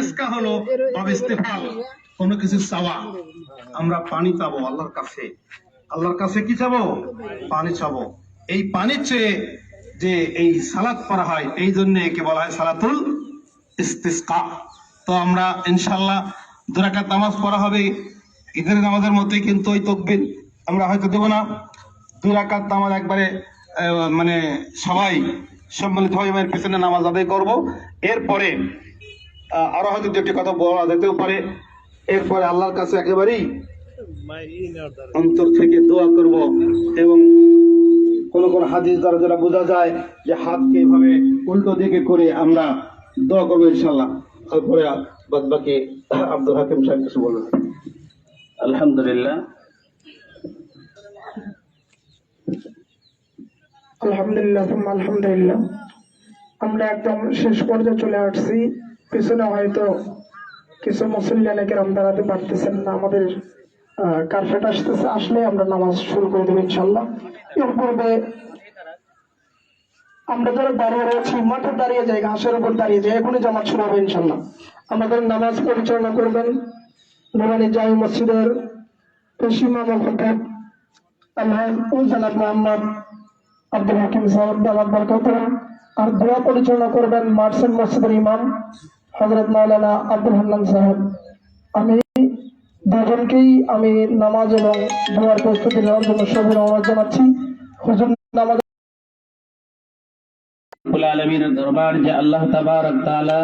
ইস্তেস্কা হলো তবে ইস্তেফাল কোনো কিছু চাওয়া। আমরা পানি চাবো আল্লাহর কাছে। আল্লাহর কাছে কি চাবো? পানি চাবো। এই পানি চেয়ে যে এই সালাত পড়া হয়, এই জন্য একে বলা হয় সালাতুল ইস্তেস্কা। তো আমরা ইনশাল্লাহ দুরাকাত নামাজ পড়া হবে। ঈদের নামাজের মধ্যে কিন্তু ওই তকবির আমরা হয়তো দেবো না। দুই রাকাত নামাজ একবারে মানে সবাই সম্মিলিত হয়ে পেছনে নামাজ আদায় করব। এরপরে আরও হয়তো দুটি কথা বলা যেতেও পারে। এরপরে আল্লাহর কাছে একেবারেই অন্তর থেকে দোয়া করব এবং কোন কোন হাদিস দ্বারা যারা বোঝা যায় যে হাতকে এভাবে উল্টো দিকে করে আমরা দোয়া করব ইনশাল্লাহ তারপরে বাদ বাকি আব্দুল হাকিম সাহেব কিছু বলবেন? আলহামদুলিল্লাহ। আলহামদুলিল্লাহ আলহামদুলিল্লাহ। আমরা একদম শেষ পর্যায়ে চলে আসছি। পিছনে হয়তো কিছু মুসল্লিয়ানে কেরাম দাঁড়াতে পারতেছেন না। আমাদের কার্পেট আসতেছে আসলে আমরা নামাজ শুরু করে দেবো ইনশাল্লাহ এর পূর্বে আমরা যারা দাঁড়িয়ে রয়েছি, মাঠে দাঁড়িয়ে যাই, ঘাসের উপর দাঁড়িয়ে যাই, এখনই জামাত শুরু হবে ইনশাল্লাহ আমাদের নামাজ পরিচালনা করবেন নুরানি জামি মসজিদের পশ্চিমা খতিব আলহাজ জানাব মোহাম্মদ আব্দুল হাকিম সাহেব দালাত বরকতরা আর দোয়া পরিচালনা করবেন মার্সেন মসজিদের ইমাম হজরত মাওলানা আব্দুল হান্নান সাহেব, আমি দুজনকেই আমি নামাজ এবং দোয়ার প্রস্তুতি নেওয়ার জন্য সবুর আহ্বান জানাচ্ছি। হুজুর নামাজ আলমীর দরবার যে আল্লাহ তাবারক তাআলা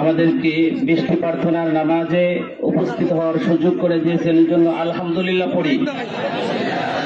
আমাদেরকে বৃষ্টি প্রার্থনার নামাজে উপস্থিত হওয়ার সুযোগ করে দিয়েছেন জন্য আলহামদুলিল্লাহ পড়ি।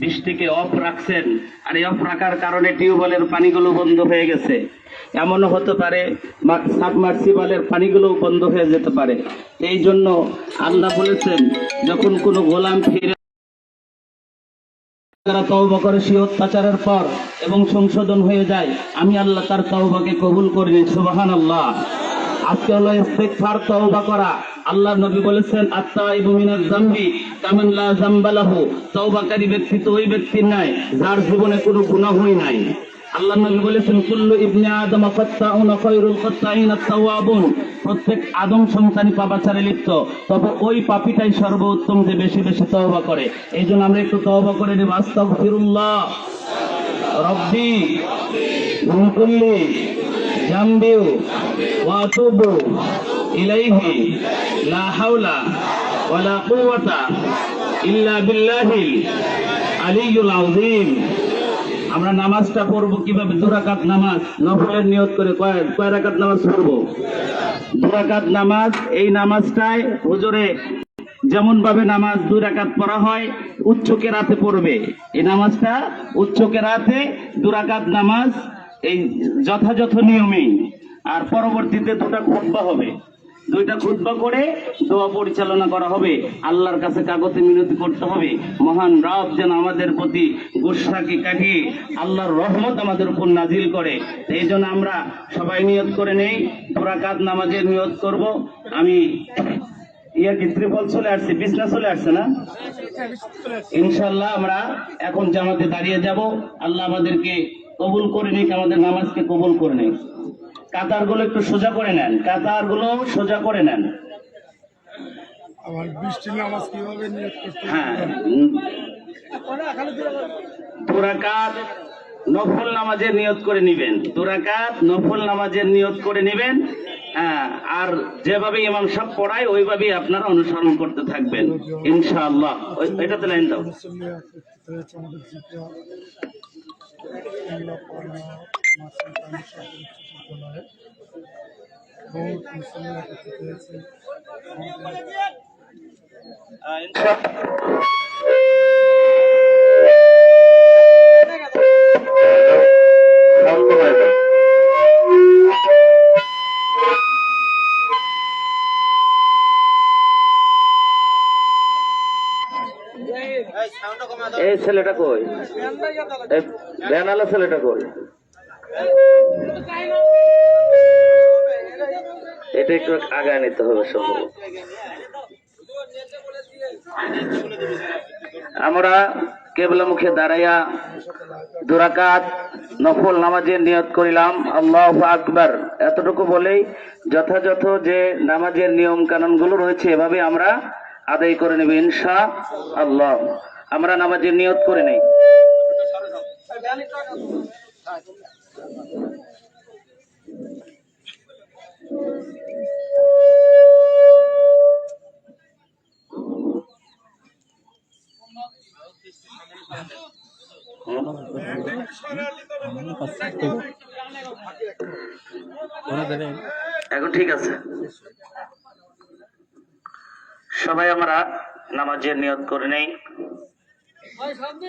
বৃষ্টিকে অফ রাখছেন। আর এই অফ রাখার কারণে টিউবওয়েলের পানিগুলো বন্ধ হয়ে গেছে। এমনও হতে পারে সাবমার্সিবলের পানিগুলো বন্ধ হয়ে যেতে পারে। এই জন্য আল্লাহ বলেছেন, যখন কোনো গোলাম ফিরে যারা তওবা করে, সে অত্যাচারের পর এবং সংশোধন হয়ে যায়, আমি আল্লাহ তার তওবাকে কবুল করে নিই সুবাহান আল্লাহ আজকে হলো ইস্তেগফার, তওবা করা। আল্লাহ নবী বলেছেন, আত্মা মিনাজ জামবি, কামান লা জামবা লাহু। তওবাকারী ব্যক্তি তো ওই ব্যক্তির নাই, যার জীবনে কোনো গুনাহই নাই। আল্লাহ নবী বলেছেন, কুল্লু ইবনে আদম ফাত্তাইন আত-তাওয়াবুন। প্রত্যেক আদম সন্তানই পাপাচারে লিপ্ত, তবে ওই পাপীটাই সর্বোত্তম যে বেশি বেশি তওবা করে। এই জন্য আমরা একটু তওবা করে নেব। আস্তাগফিরুল্লাহ। রব্বি, মিন কুল্লি জামবি ওয়া ইলাইহি, লা হাওলা ওয়ালা কুওয়াতা ইল্লা বিল্লাহিল আলিয়্যুল আযীম। আমরা নামাজটা পড়ব কীভাবে? দুরাকাত নামাজ, নফলের নিয়ত করে কয় কয় রাকাত নামাজ পড়ব? দুরাকাত নামাজ, এই নামাজটায় হুজুরে যেমন ভাবে নামাজ দুই রাকাত পড়া হয় উচ্চ কেরাতে পড়বে। এই নামাজটা উচ্চ কেরাতে দুরাকাত নামাজ, এই যথাযথ নিয়মেই। আর পরবর্তীতে দুটা খুতবা হবে। দুইটা খুতবা করে দোয়া পরিচালনা করা হবে। আল্লাহর কাছে কাগজে মিনতি করতে হবে। মহান রব যেন আমাদের প্রতি গুসাকে কাটিয়ে আল্লাহর রহমত আমাদের উপর নাজিল করে। এই জন্য আমরা সবাই নিয়ত করে নেই। দুরাকাত নামাজের নিয়ত করব। আমি ইয়া কি ত্রিপল চলে আসছে? বিছনা চলে আসছে না? ইনশাল্লাহ আমরা এখন জামাতে দাঁড়িয়ে যাব। আল্লাহ আমাদেরকে কবুল করে নিক, আমাদের নামাজকে কবুল করে নিক। কাতারগুলো একটু সোজা করে নেন। কাতারগুলো সোজা করে নেন। আবার বৃষ্টির নামাজ কীভাবে নিয়োগ করতে হ্যাঁ। দুরাকাত নফল নামাজের নিয়ত করে নিবেন। দুরাকাত নফল নামাজের নিয়ত করে নিবেন। হ্যাঁ আর যেভাবে ইমাম সব পড়ায় ওইভাবেই আপনারা অনুসরণ করতে থাকবেন। ইনশাআল্লাহ। এটাতে লাইন দাও। আমাদের বহুত হয়েছে। এই ছেলেটা কই? এই ভ্যানালা ছেলেটা কই? এটা একটু আগায় নিতে হবে সম্ভবত। আমরা কেবলা মুখে দাঁড়াইয়া দুরাকাত নফল নামাজের নিয়ত করিলাম, আল্লাহ আকবার। এতটুকু বলেই যথাযথ যে নামাজের নিয়ম কানুনগুলো রয়েছে, এভাবে আমরা আদায় করে নেব ইনশা আল্লাহ আমরা নামাজের নিয়ত করে নেই। এখন ঠিক আছে। সবাই আমরা নামাজের নিয়ত করে নেই। ভাই সামনে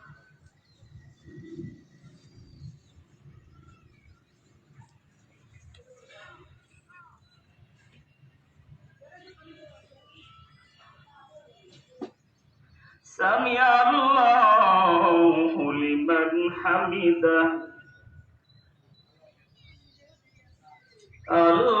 সামি আল্লাহু লিমান হামিদা আল্লাহ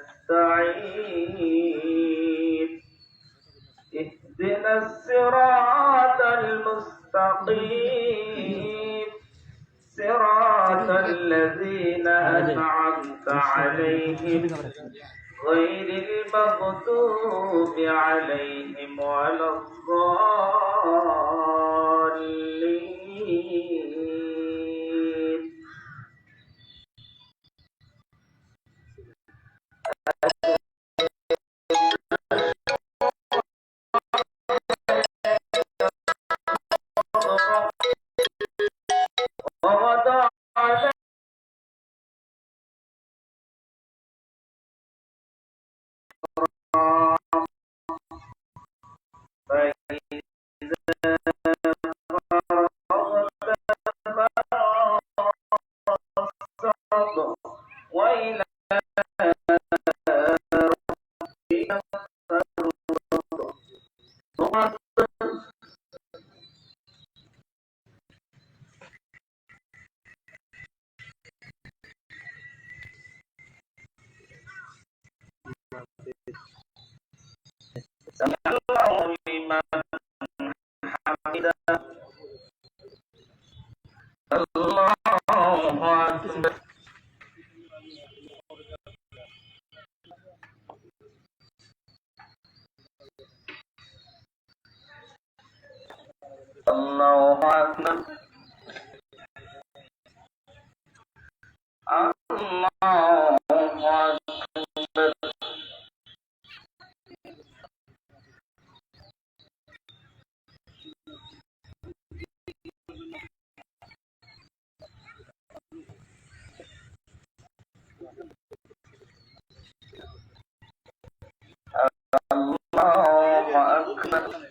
সাল্লাল্লাহু Thank you.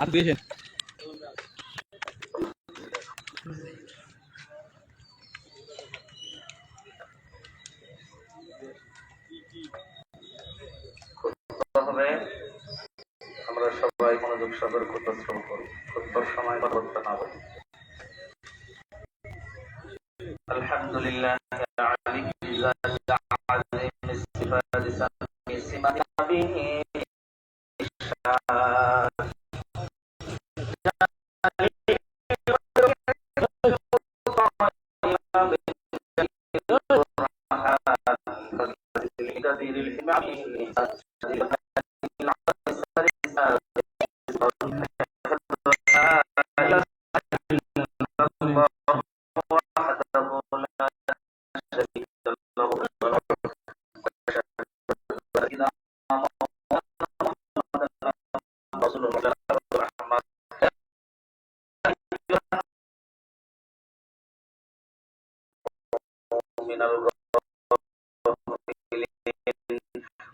আর দিয়েছেন আমরা সবাই মনোযোগ সহকারে ক্ষুদ্র শ্রম করব সময় করতে না বলি আলহামদুলিল্লাহ।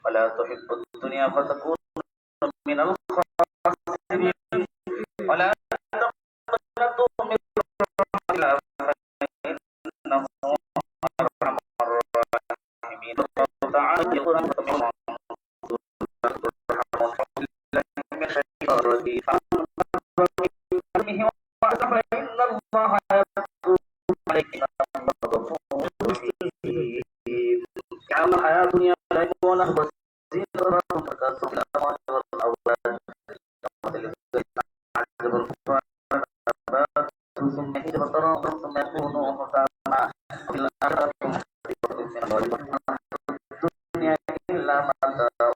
ولا تحب الدنيا فتكون Maka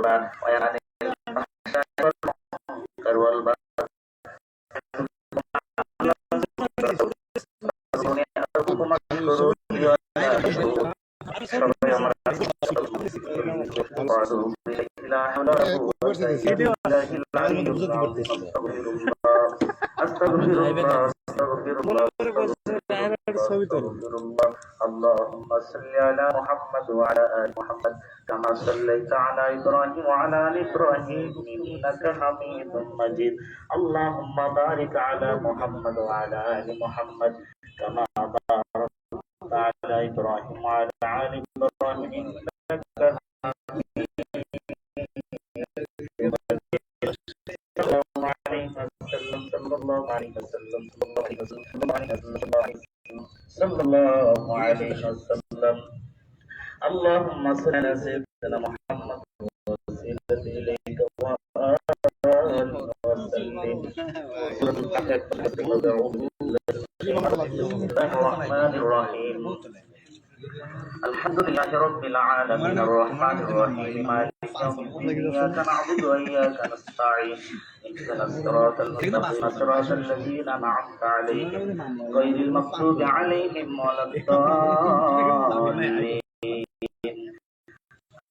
القربى وينهى عن الفحشاء والمنكر والبغي اللهم صل على محمد وعلى آل محمد كما صليت على إبراهيم وعلى آل إبراهيم إنك حميد مجيد. اللهم بارك على محمد وعلى آل محمد كما باركت على إبراهيم وعلى آل إبراهيم إنك حميد صلى الله عليه وسلم. صلى الله عليه وسلم. صلى الله عليه وسلم. صلى الله عليه وسلم. اللهم صل على سيدنا محمد وسيلة إليك وسلم الرحمن الرحيم الحمد لله رب العالمين الرحمن الرحيم مالك يوم الدين إياك نعبد وإياك نستعين اهدنا الصراط المستقيم صراط الذين أنعمت عليهم غير المغضوب عليهم ولا الضالين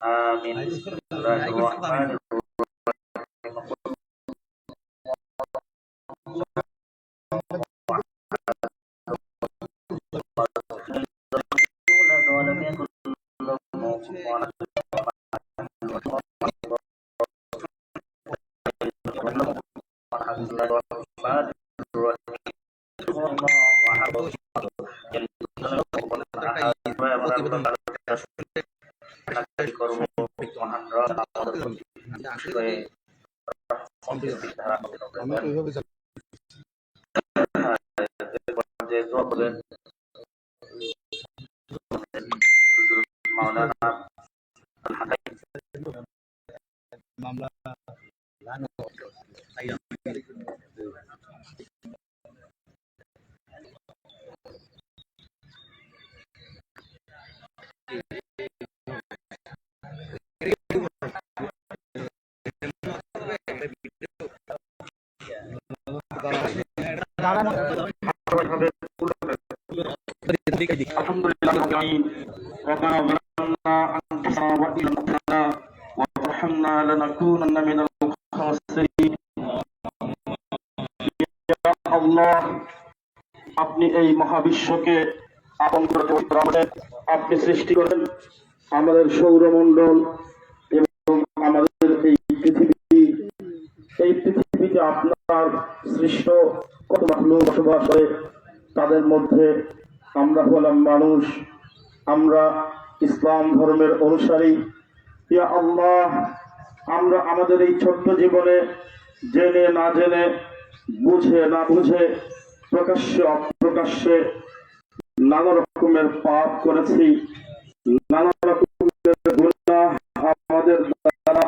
آمين بسم الله الرحمن الرحيم وترحمنا لنكونن من الخاسرين يا الله আপনি এই মহাবিশ্বকে আপন করে পবিত্র আমাদের আপনি সৃষ্টি করেন আমাদের সৌরমণ্ডল এবং আমাদের এই পৃথিবী। এই পৃথিবীতে আপনার সৃষ্ট কত মাহলুক বসবাস করে, তাদের মধ্যে আমরা হলাম মানুষ। আমরা ইসলাম ধর্মের অনুসারী। ইয়া আল্লাহ, আমরা আমাদের এই ছোট্ট জীবনে জেনে না জেনে, বুঝে না বুঝে, প্রকাশ্যে অপ্রকাশ্যে নানা রকমের পাপ করেছি, নানা রকমের গুনাহ আমাদের দ্বারা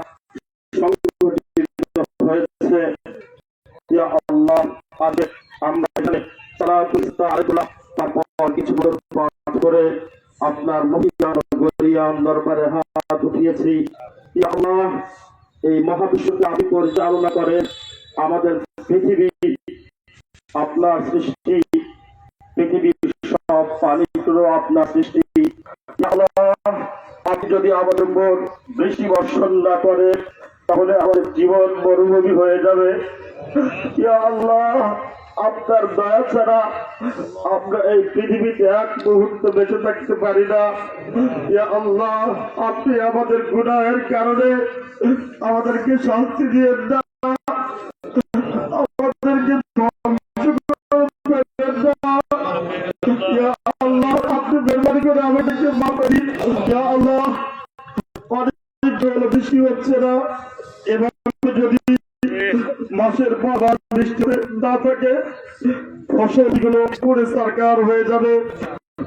সংঘটিত হয়েছে। আল্লাহ আমরা এখানে সালাতুল ইস্তাগফিরুল্লাহ তারপর কিছু পাঠ করে আপনার গরিয়ান দরবারে হাত উঠিয়েছি। আল্লাহ, এই মহাবিশ্বকে আপনি পরিচালনা করেন। আমাদের পৃথিবী, আপনার সৃষ্টি, পৃথিবীর সব পানিগুলো আপনার সৃষ্টি। আপনি যদি আমাদের উপর বৃষ্টি বর্ষণ না করে, তাহলে আমাদের জীবন মরুভূমি হয়ে যাবে। আল্লাহ, আপনার দয়া ছাড়া আমরা এই পৃথিবীতে এক মুহূর্ত বেঁচে থাকতে পারি না। আল্লাহ, আপনি আমাদের গুনাহের কারণে আমাদেরকে শাস্তি দিয়ে না আমাদেরকে করে দিন। আল্লাহ অনেক বৃষ্টি হচ্ছে না এভাবে যদি মাসের পর বৃষ্টি না থাকে ফসলগুলো পুরে সরকার হয়ে যাবে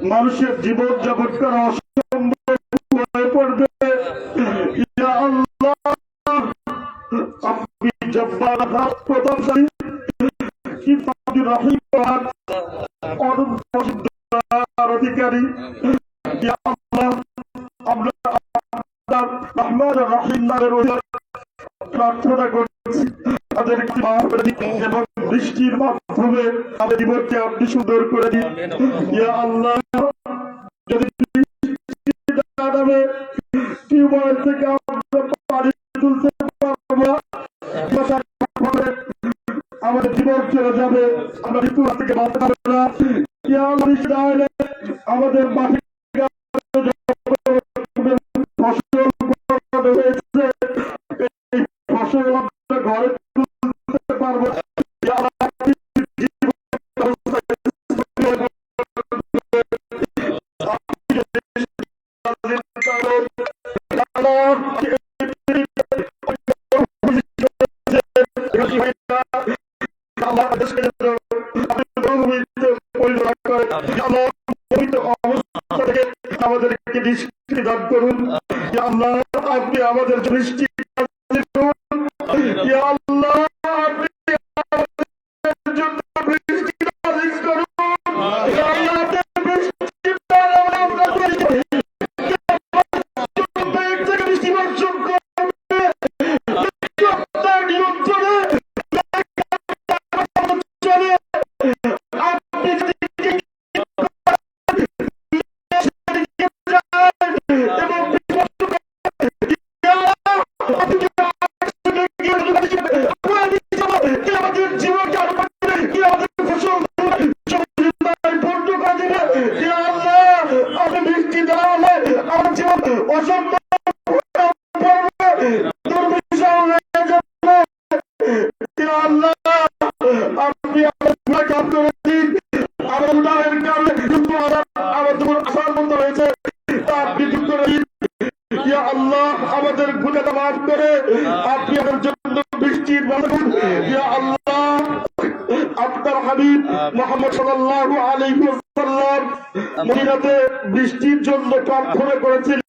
মানুষের জীবন যাপন করা অসম্ভব হয়ে পড়বে আপনি জব্বার প্রতাপশালী কিন্তু আপনি রহিম অধিকারী আমাদের জীবনকে আপনি সুন্দর করে দিন। ইয়া আল্লাহ। বৃষ্টির জন্য প্রার্থনা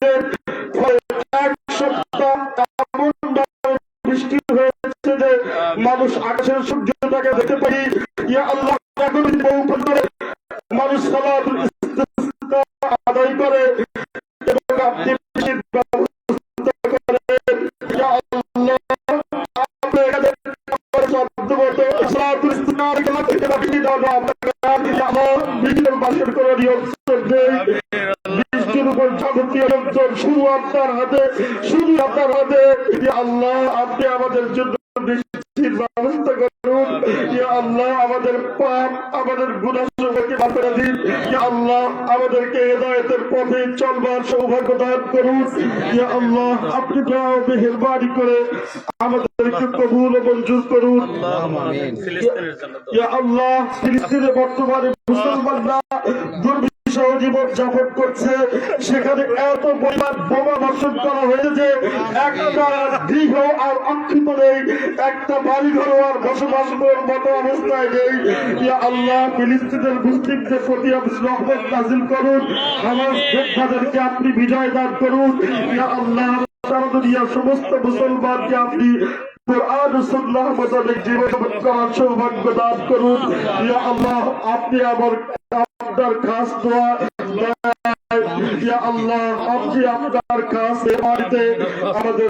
করুন। ইয়া আল্লাহ আপনি দয়া ও মেহেরবানি করে আমাদেরকে কবুল ও মঞ্জুর করুন। ইয়া আল্লাহ ফিলিস্তিনে বর্তমানে মুসলমানরা দুর্বিষহ জীবন যাপন করছে। সেখানে এত পরিমাণ বোমা বর্ষণ করা হয়েছে একটা গৃহ আর অক্ষিত নেই, একটা বাড়ি ঘর আর বসবাস মতো অবস্থায় নেই। আল্লাহ, ফিলিস্তিনের মুসলিমদের প্রতি রহমত নাজিল করুন। আমার যোদ্ধাদেরকে আপনি বিজয় দান করুন। আল্লাহ সমস্ত মুসলমানকে আপনি সৌভাগ্য দান করুন। আল্লাহ আপনি আমার আপনার খাস দোয়া আল্লাহ আপনি আপনার কাছে আমাদের